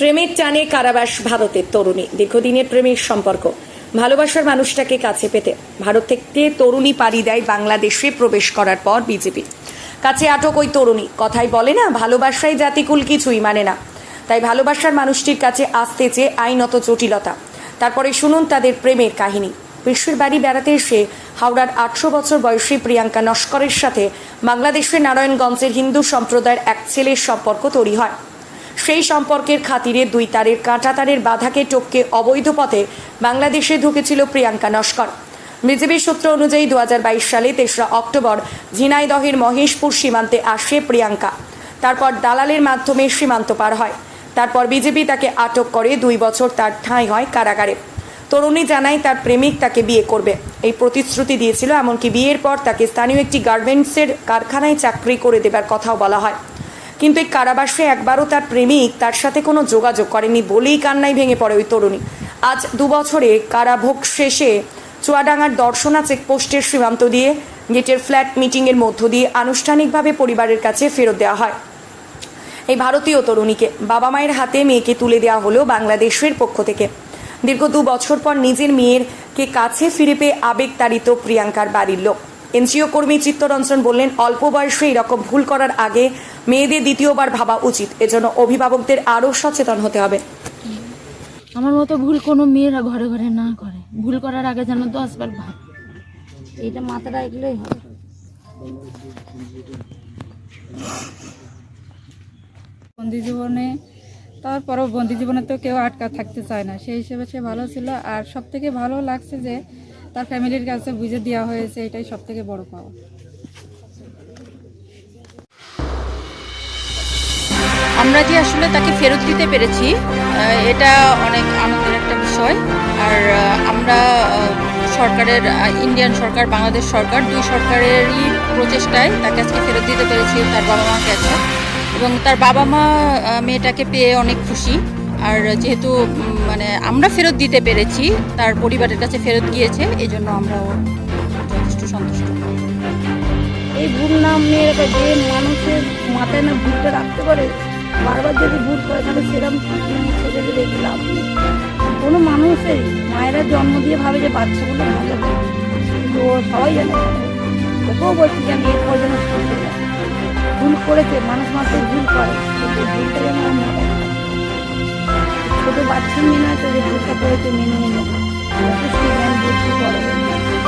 প্রেমের টানে কারাবাস ভারতের তরুণী। দীর্ঘদিনের প্রেমের সম্পর্ক। ভালোবাসার মানুষটাকে কাছে পেতে ভারত থেকে তরুণী পাড়ি দেয় বাংলাদেশে প্রবেশ করার পর বিজেপি। কাছে আটক ওই তরুণী। কথাই বলে না, ভালোবাসায় জাতিকুল কিছুই মানে না। তাই ভালোবাসার মানুষটির কাছে আসতে চেয়ে আইনত জটিলতা। তারপরে শুনুন তাদের প্রেমের কাহিনী। বিশ্বের বাড়ি বেড়াতে এসে হাওড়ার আটশো বছর বয়সী প্রিয়াঙ্কা নস্করের সাথে বাংলাদেশের নারায়ণগঞ্জের হিন্দু সম্প্রদায়ের এক ছেলের সম্পর্ক তৈরি হয়। সেই সম্পর্কের খাতিরে দুই তারের কাঁটা তারের বাধাকে টপকে অবৈধ পথে বাংলাদেশে ঢুকেছিল প্রিয়াঙ্কা নস্কর। বিজেপির সূত্র অনুযায়ী দু হাজার বাইশ সালে তেসরা অক্টোবর ঝিনাইদহের মহেশপুর সীমান্তে আসে প্রিয়াঙ্কা। তারপর দালালের মাধ্যমে সীমান্ত পার হয়। তারপর বিজেপি তাকে আটক করে দুই বছর তার ঠাঁই হয় কারাগারে। তরুণী জানায় তার প্রেমিক তাকে বিয়ে করবে। এই প্রতিশ্রুতি দিয়েছিল, এমনকি বিয়ের পর তাকে স্থানীয় একটি গার্মেন্টসের কারখানায় চাকরি করে দেবার কথাও বলা হয়। কিন্তু এই কারাবাসে একবারও তার প্রেমিক তার সাথে কোনো যোগাযোগ করেনি বলেই কান্নায় ভেঙে পড়ে ওই তরুণী। আজ দু বছরে কারাভোগ শেষে চুয়াডাঙ্গার দর্শনা চেকপোস্টের সীমান্ত দিয়ে গেটের ফ্ল্যাট মিটিংয়ের মধ্য দিয়ে আনুষ্ঠানিকভাবে পরিবারের কাছে ফেরত দেওয়া হয়। এই ভারতীয় তরুণীকে বাবা মায়ের হাতে মেয়েকে তুলে দেওয়া হলো বাংলাদেশের পক্ষ থেকে। দীর্ঘ দু বছর পর নিজের মেয়েরকে কাছে ফিরে পেয়ে আবেগ তাড়িত প্রিয়াঙ্কার বাড়ির লোক। এনজিও কর্মী চিত্তরঞ্জন বললেন, অল্প বয়সে এরকম ভুল করার আগে মেয়েদের দ্বিতীয়বার ভাবা উচিত। এজন্য অভিভাবকদের আরও সচেতন হতে হবে। আমার মতো ভুল কোনো মেয়েরা ঘরে ঘরে না করে। ভুল করার আগে যেন দশবার ভাব। এইটা মাথা হবে। বন্দি জীবনে, তারপরও বন্দি জীবনে তো কেউ আটকা থাকতে চায় না। সেই হিসেবে সে ভালো ছিল। আর সব থেকে ভালো লাগছে যে তার ফ্যামিলির কাছে বুঝে দেওয়া হয়েছে, এটাই সব থেকে বড় পাওয়া। আমরা যে আসলে তাকে ফেরত দিতে পেরেছি এটা অনেক আনন্দের একটা বিষয়। আর আমরা সরকারের ইন্ডিয়ান সরকার, বাংলাদেশ সরকার, দুই সরকারেরই প্রচেষ্টায় তাকে আজকে ফেরত দিতে পেরেছি, তার বাবা মাকে আছে এবং তার বাবা মা মেয়েটাকে পেয়ে অনেক খুশি। আর যেহেতু মানে আমরা ফেরত দিতে পেরেছি, তার পরিবারের কাছে ফেরত গিয়েছে এই জন্য আমরাও যথেষ্ট সন্তুষ্ট। এই ভুল না মেয়েরা যে মানুষের মাথায় না ভুলটা রাখতে পারে, বারবার যদি ভুল করে তাহলে সেরকম ছেলেকে দেখে লাভ নেই। কোনো মানুষের মায়েরা জন্ম দিয়ে ভাবে যে বাচ্চাগুলো ভালো ও সবাই জানে। ওকেও বলছি যে আমি এরপর যেন ভুল করেছে, মানুষ মাত্র ভুল করে ভুলটা যেন। ছোটো বাচ্চা মেনে আছে যে ভুলটা করেছে মেনে নিল জ্ঞান বুদ্ধি করে